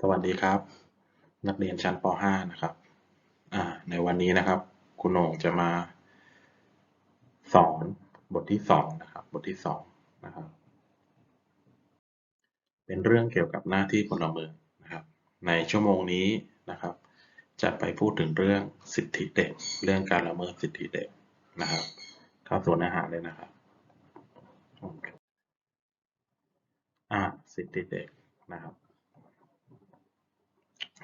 สวัสดีครับ นักเรียนชั้นป .5 นะครับในวันนี้นะครับ คุณโหน่งจะมาสอนบทที่สองนะครับ บทที่สองนะครับ เป็นเรื่องเกี่ยวกับหน้าที่พลเมืองนะครับ ในชั่วโมงนี้นะครับ จะไปพูดถึงเรื่องสิทธิเด็ก เรื่องการละเมิดสิทธิเด็กนะครับ เข้าสู่เนื้อหาเลยนะครับโอเคอ่าสิทธิเด็กนะครับ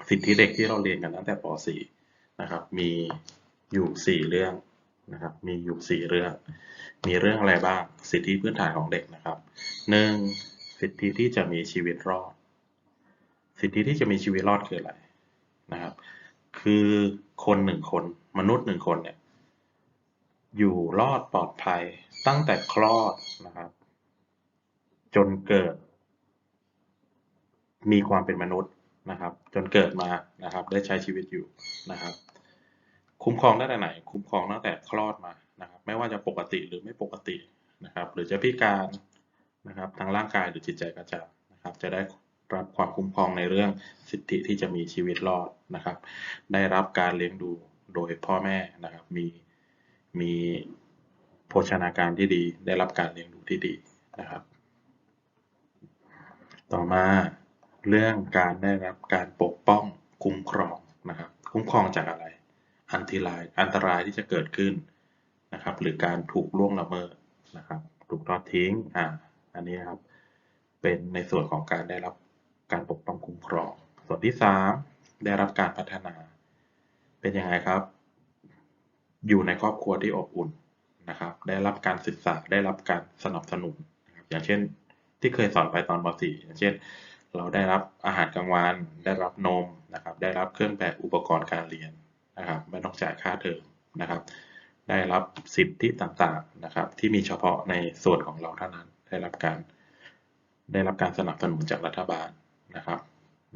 สิทธิเด็กที่เราเรียนกันตั้งแต่ป .4 นะครับ มีอยู่ 4 เรื่องนะครับ มีอยู่ 4 เรื่อง มีเรื่องอะไรบ้าง สิทธิพื้นฐานของเด็กนะครับ 1. สิทธิที่จะมีชีวิตรอด สิทธิที่จะมีชีวิตรอดคืออะไรนะครับ คือคนหนึ่งคนมนุษย์หนึ่งคนเนี่ยอยู่รอดปลอดภัยตั้งแต่คลอดนะครับ จนเกิด มีความเป็นมนุษย์ นะครับ จนเกิดมานะครับ ได้ใช้ชีวิตอยู่นะครับ คุ้มครองตั้งแต่ไหน คุ้มครองตั้งแต่คลอดมานะครับ ไม่ว่าจะปกติหรือไม่ปกตินะครับ หรือจะพิการนะครับทางร่างกายหรือจิตใจก็จะนะครับ จะได้รับความคุ้มครองในเรื่องสิทธิที่จะมีชีวิตรอดนะครับ ได้รับการเลี้ยงดูโดยพ่อแม่นะครับ มีมีโภชนาการที่ดี ได้รับการเลี้ยงดูที่ดีนะครับ ต่อมา เรื่องการได้รับการปกป้องคุ้มครองนะครับ คุ้มครองจากอะไร อันตราย อันตรายที่จะเกิดขึ้นนะครับ หรือการถูกล่วงละเมิดนะครับ ถูกทอดทิ้ง อ่า อันนี้ครับ เป็นในส่วนของการได้รับการปกป้องคุ้มครอง ส่วนที่สามได้รับการพัฒนา เป็นยังไงครับ อยู่ในครอบครัวที่อบอุ่นนะครับ ได้รับการศึกษา ได้รับการสนับสนุนนะครับ อย่างเช่น ที่เคยสอนไปตอนป .4 อย่างเช่น เราได้รับอาหารกลางวัน ได้รับนมนะครับ ได้รับเครื่องแบบอุปกรณ์การเรียนนะครับ ไม่ต้องจ่ายค่าเทอมนะครับ ได้รับสิทธิต่างๆนะครับ ที่มีเฉพาะในส่วนของเราเท่านั้น ได้รับการได้รับการสนับสนุนจากรัฐบาลนะครับ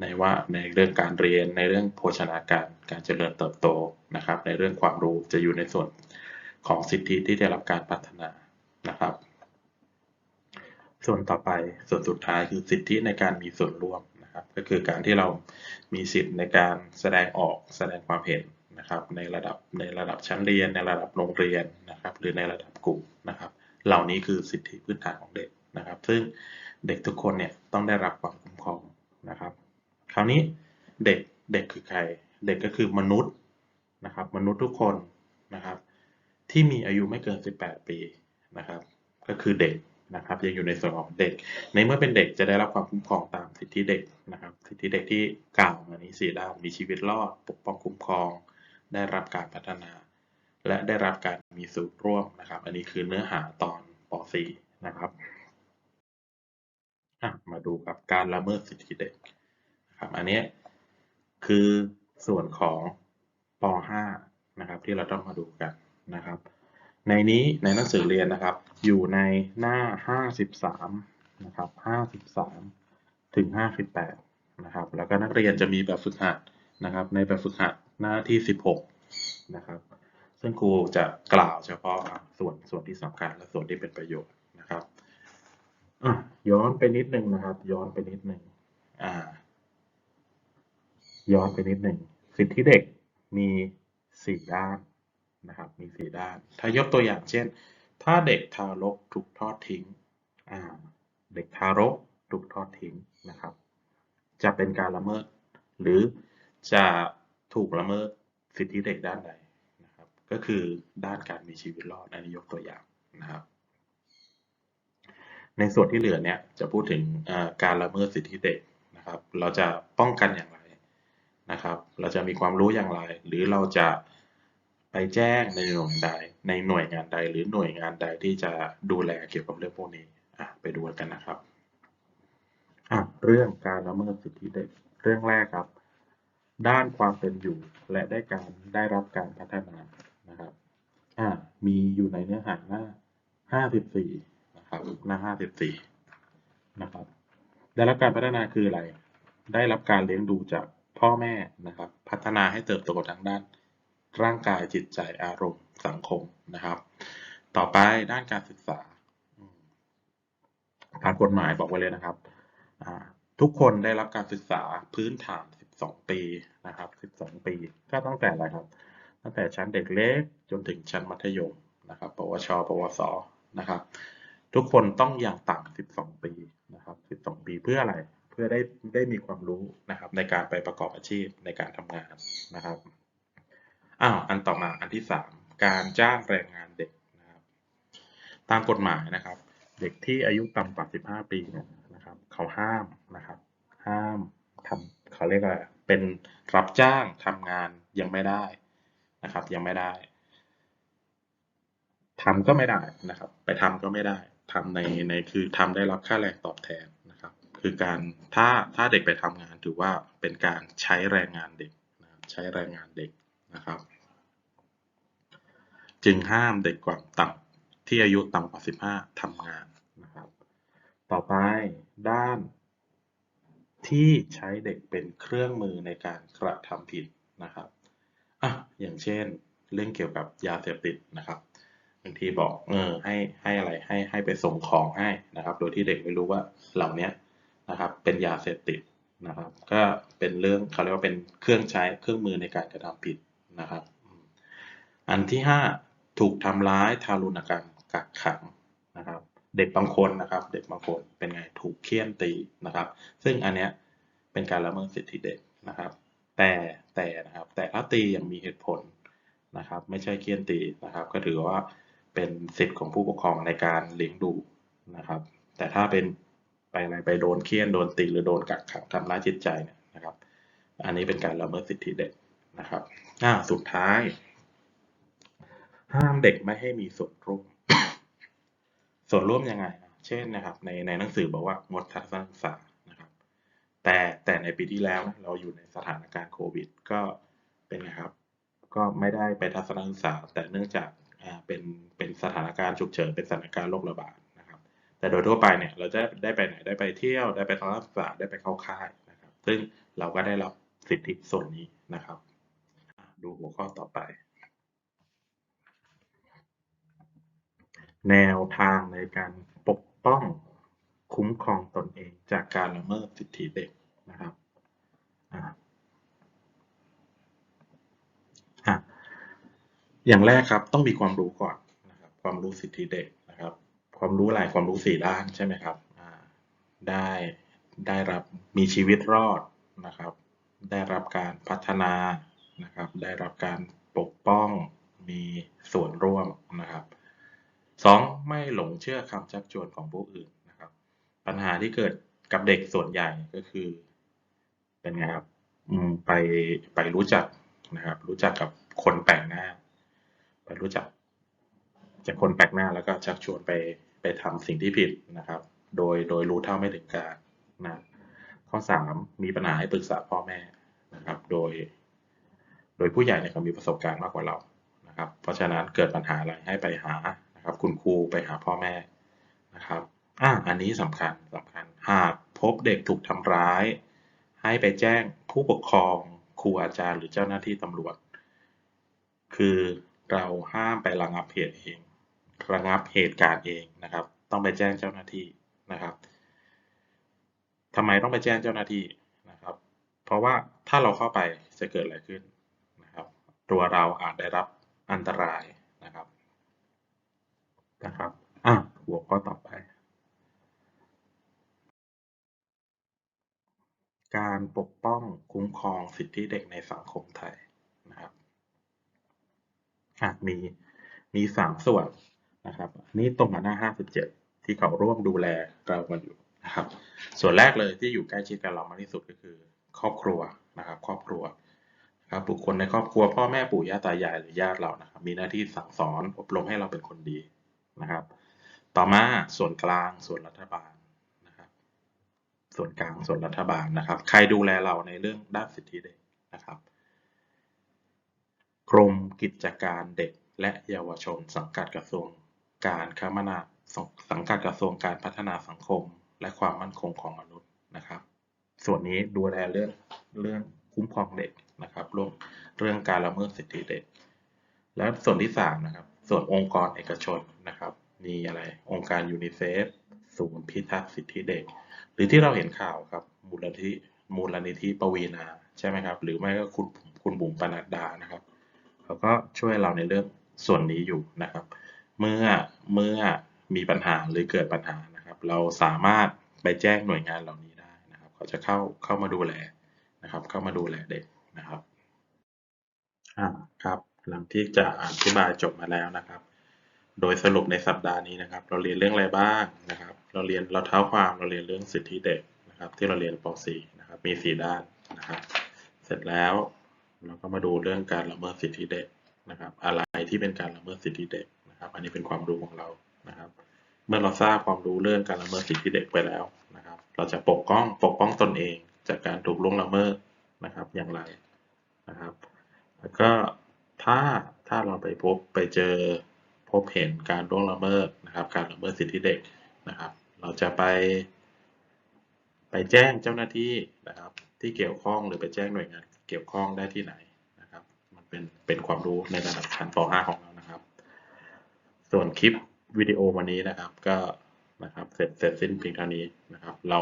ในว่าในเรื่องการเรียน ในเรื่องโภชนาการ การเจริญเติบโตนะครับ ในเรื่องความรู้จะอยู่ในส่วนของสิทธิที่ได้รับการพัฒนานะครับ ส่วนต่อไปส่วนสุดท้ายคือสิทธิในการมีส่วนร่วมนะครับ ก็คือการที่เรามีสิทธิ์ในการแสดงออกแสดงความเห็นนะครับ ในระดับในระดับชั้นเรียน ในระดับโรงเรียนนะครับ หรือในระดับกลุ่มนะครับ เหล่านี้คือสิทธิพื้นฐานของเด็กนะครับ ซึ่งเด็กทุกคนเนี่ยต้องได้รับความคุ้มครองนะครับ คราวนี้เด็กเด็กคือใคร เด็กก็คือมนุษย์นะครับ มนุษย์ทุกคนนะครับ ที่มีอายุไม่เกิน 18 ปีนะครับ ก็คือเด็ก นะครับยังอยู่ในส่วนของเด็ก ในเมื่อเป็นเด็กจะได้รับความคุ้มครองตามสิทธิเด็กนะครับ สิทธิเด็กที่กล่าวมานี้สี่ด้านมีชีวิตรอด ปกป้องคุ้มครอง ได้รับการพัฒนา และได้รับการมีส่วนร่วมนะครับ อันนี้คือเนื้อหาตอนป .4 นะครับมาดูกับการละเมิดสิทธิเด็กนะครับอันนี้คือส่วนของป .5 นะครับที่เราต้องมาดูกันนะครับ ในนี้ในหนังสือเรียนนะครับ อยู่ในหน้า 53 นะครับ 53 ถึง 58 นะครับ แล้วก็นักเรียนจะมีแบบฝึกหัดนะครับ ในแบบฝึกหัดหน้าที่ 16 นะครับ ซึ่งครูจะกล่าวเฉพาะส่วนส่วนที่สำคัญและส่วนที่เป็นประโยชน์นะครับอะย้อนไปนิดนึงนะครับ ย้อนไปนิดนึงอ่า ย้อนไปนิดหนึ่งสิทธิเด็กมีสี่ด้าน นะครับมีสี่ด้าน ถ้ายกตัวอย่างเช่น ถ้าเด็กทารกถูกทอดทิ้งเด็กทารกถูกทอดทิ้งนะครับ จะเป็นการละเมิด หรือจะถูกละเมิดสิทธิเด็กด้านใดนะครับ ก็คือด้านการมีชีวิตรอดอันนี้ยกตัวอย่างนะครับ ในส่วนที่เหลือเนี่ยจะพูดถึงการละเมิดสิทธิเด็กนะครับ เราจะป้องกันอย่างไรนะครับ เราจะมีความรู้อย่างไร หรือเราจะ แจ้งในหน่วยใดในหน่วยงานใดหรือหน่วยงานใดที่จะดูแลเกี่ยวกับเรื่องพวกนี้อะไปดูกันนะครับอะเรื่องการละเมิดสิทธิเด็กเรื่องแรกครับ ด้านความเป็นอยู่และได้การได้รับการพัฒนานะครับอะมีอยู่ในเนื้อหาหน้า 54 นะครับหน้า 54 นะครับ ได้รับการพัฒนาคืออะไร ได้รับการเลี้ยงดูจากพ่อแม่นะครับ พัฒนาให้เติบโตทางด้าน ร่างกายจิตใจอารมณ์สังคมนะครับ ต่อไปด้านการศึกษาทางกฎหมายบอกไว้เลยนะครับทุกคนได้รับการศึกษาพื้นฐาน 12 ปีนะครับ 12 ปี ก็ตั้งแต่อะไรครับ ตั้งแต่ชั้นเด็กเล็กจนถึงชั้นมัธยมนะครับ ปวช ปวส นะครับ ทุกคนต้องอย่างต่ำ 12 ปีนะครับ 12 ปีเพื่ออะไร เพื่อได้ได้มีความรู้นะครับในการไปประกอบอาชีพในการทำงานนะครับ อ้าวอันต่อมาอันที่ 3 การจ้างแรงงานเด็กนะครับ ตามกฎหมายนะครับ เด็กที่อายุต่ำกว่า 15 ปีเนี่ยนะครับ เขาห้ามนะครับ ห้ามทำเขาเรียกอะไรเป็นรับจ้างทำงานยังไม่ได้นะครับ ยังไม่ได้ทำก็ไม่ได้นะครับ ไปทำก็ไม่ได้ทำในในคือทำได้รับค่าแรงตอบแทนนะครับ คือการถ้าถ้าเด็กไปทำงานถือว่าเป็นการใช้แรงงานเด็กนะครับใช้แรงงานเด็ก นะครับ จึงห้ามเด็กกว่าต่ำที่อายุต่ำกว่า 15ทำงานนะครับ ต่อไปด้าน ที่ใช้เด็กเป็นเครื่องมือในการกระทำผิดนะครับอะอย่างเช่น เรื่องเกี่ยวกับยาเสพติดนะครับบางทีบอกเออให้ให้อะไรให้ให้ไปส่งของให้นะครับ โดยที่เด็กไม่รู้ว่าเหล่านี้นะครับ เป็นยาเสพติดนะครับ ก็เป็นเรื่องเขาเรียกว่าเป็นเครื่องใช้เครื่องมือในการกระทำผิด นะครับ อันที่ห้าถูกทำร้ายทารุณกรรมกักขังนะครับ เด็กบางคนนะครับ เด็กบางคนเป็นไงถูกเคี่ยนตีนะครับ ซึ่งอันเนี้ยเป็นการละเมิดสิทธิเด็กนะครับ แต่แต่นะครับแต่ถ้าตีอย่างมีเหตุผลนะครับ ไม่ใช่เคี่ยนตีนะครับ ก็ถือว่าเป็นสิทธิ์ของผู้ปกครองในการเลี้ยงดูนะครับ แต่ถ้าเป็นไปอะไรไปโดนเคี่ยนโดนตีหรือโดนกักขังทำร้ายจิตใจเนี่ยนะครับ อันนี้เป็นการละเมิดสิทธิเด็กนะครับ อ่า สุดท้าย ห้ามเด็กไม่ให้มีส่วนร่วม ส่วนร่วมยังไง เช่นนะครับ ในในหนังสือบอกว่างดทัศนศึกษานะครับ แต่แต่ในปีที่แล้วนะเราอยู่ในสถานการณ์โควิด ก็เป็นไงครับ ก็ไม่ได้ไปทัศนศึกษา แต่เนื่องจากอ่าเป็นเป็นสถานการณ์ฉุกเฉินเป็นสถานการณ์โรคระบาดนะครับ แต่โดยทั่วไปเนี่ย เราจะได้ไปไหนได้ไปเที่ยวได้ไปทัศนศึกษาได้ไปเข้าค่ายนะครับ ซึ่งเราก็ได้รับสิทธิส่วนนี้นะครับ ดูหัวข้อต่อไป แนวทางในการปกป้องคุ้มครองตนเองจากการละเมิดสิทธิเด็กนะครับอย่างแรกครับต้องมีความรู้ก่อนนะครับความรู้สิทธิเด็กนะครับ ความรู้หลายความรู้สี่ด้านใช่ไหมครับได้ได้รับมีชีวิตรอดนะครับ ได้รับการพัฒนา นะครับ ได้รับการปกป้องมีส่วนร่วมนะครับสองไม่หลงเชื่อคำชักชวนของผู้อื่นนะครับ ปัญหาที่เกิดกับเด็กส่วนใหญ่ก็คือ เป็นไงครับไปไปรู้จักนะครับ รู้จักกับคนแปลกหน้า ไปรู้จักจากคนแปลกหน้าแล้วก็ชักชวนไปไปทำสิ่งที่ผิดนะครับ โดยโดยรู้เท่าไม่ถึงการนะข้อสามมีปัญหาให้ปรึกษาพ่อแม่นะครับ โดย โดยผู้ใหญ่เนี่ยเขามีประสบการณ์มากกว่าเรานะครับ เพราะฉะนั้นเกิดปัญหาอะไรให้ไปหานะครับ คุณครูไปหาพ่อแม่นะครับอ่าอันนี้สำคัญสำคัญ หากพบเด็กถูกทำร้าย ให้ไปแจ้งผู้ปกครองครูอาจารย์หรือเจ้าหน้าที่ตำรวจ คือเราห้ามไประงับเหตุเอง ระงับเหตุการณ์เองนะครับ ต้องไปแจ้งเจ้าหน้าที่นะครับทำไมต้องไปแจ้งเจ้าหน้าที่นะครับ เพราะว่าถ้าเราเข้าไปจะเกิดอะไรขึ้น ตัวเราอาจได้รับอันตรายนะครับนะครับอะหัวข้อต่อไป การปกป้องคุ้มครองสิทธิเด็กในสังคมไทยนะครับอะมีมีสามส่วนนะครับนนี้ตรงกับหน้าห้าสิบเจ็ดที่เขาร่วมดูแลเรากันอยู่นะครับ ส่วนแรกเลยที่อยู่ใกล้ชิดกับเรามากที่สุดก็คือ ครอบครัวนะครับ ครอบครัว ครับบุคคลในครอบครัวพ่อแม่ปู่ย่าตายายหรือญาติเรานะครับ มีหน้าที่สั่งสอนอบรมให้เราเป็นคนดีนะครับ ต่อมาส่วนกลางส่วนรัฐบาลนะครับ ส่วนกลางส่วนรัฐบาลนะครับ ใครดูแลเราในเรื่องด้านสิทธิเด็กนะครับกรมกิจการเด็กและเยาวชน สังกัดกระทรวงการคมนาสังกัดกระทรวงการพัฒนาสังคม และความมั่นคงของมนุษย์นะครับ ส่วนนี้ดูแลเรื่องเรื่องคุ้มครองเด็ก เรื่องการละเมิดสิทธิเด็ก และส่วนที่สามนะครับ ส่วนองค์กรเอกชนนะครับ มีอะไร องค์การยูนิเซฟ ศูนย์พิทักษ์สิทธิเด็ก หรือที่เราเห็นข่าวครับ มูลนิธิ มูลนิธิปวีนาใช่ไหมครับ หรือไม่ก็คุณคุณบุ๋มปนัดดานะครับ เขาก็ช่วยเราในเรื่องส่วนนี้อยู่นะครับ เมื่อ เมื่อมีปัญหาหรือเกิดปัญหานะครับ เราสามารถไปแจ้งหน่วยงานเหล่านี้ได้นะครับ เขาจะเข้า เข้ามาดูแลนะครับ เข้ามาดูแลเด็กนะครับ ครับหลังที่จะอธิบายจบมาแล้วนะครับ โดยสรุปในสัปดาห์นี้นะครับ เราเรียนเรื่องอะไรบ้างนะครับ เราเรียนเราเท้าความเราเรียนเรื่องสิทธิเด็กนะครับ ที่เราเรียนป .4 นะครับ มีสี่ด้านนะครับ เสร็จแล้วเราก็มาดูเรื่องการละเมิดสิทธิเด็กนะครับ อะไรที่เป็นการละเมิดสิทธิเด็กนะครับ อันนี้เป็นความรู้ของเรานะครับ เมื่อเราทราบความรู้เรื่องการละเมิดสิทธิเด็กไปแล้วนะครับ เราจะปกป้องปกป้องตนเอง จากการถูกล่วงละเมิดนะครับ อย่างไรนะครับ แล้วก็ถ้าถ้าเราไปพบไปเจอพบเห็นการล่วงละเมิดนะครับ การละเมิดสิทธิเด็กนะครับ เราจะไป ไปแจ้งเจ้าหน้าที่นะครับ ที่เกี่ยวข้องหรือไปแจ้งหน่วยงานเกี่ยวข้องได้ที่ไหนนะครับ มันเป็นเป็นความรู้ในระดับชั้นป .5 ของเรานะครับ ส่วนคลิปวิดีโอวันนี้นะครับ ก็นะครับเสร็จเสร็จสิ้นเพียงเท่านี้นะครับ เรา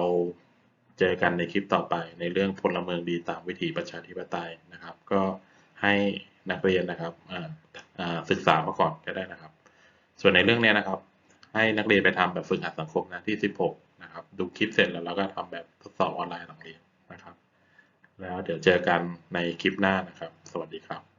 เจอกันในคลิปต่อไปในเรื่องพลเมืองดีตามวิถีประชาธิปไตยนะครับ ก็ ให้นักเรียนนะครับอ่าอ่าศึกษามาก่อนก็ได้นะครับ ส่วนในเรื่องเนี้ยนะครับ ให้นักเรียนไปทำแบบฝึกหัดสังคมนะที่ 16 นะครับ ดูคลิปเสร็จแล้วเราก็ทำแบบทดสอบออนไลน์หลังเรียนนะครับ แล้วเดี๋ยวเจอกันในคลิปหน้านะครับ สวัสดีครับ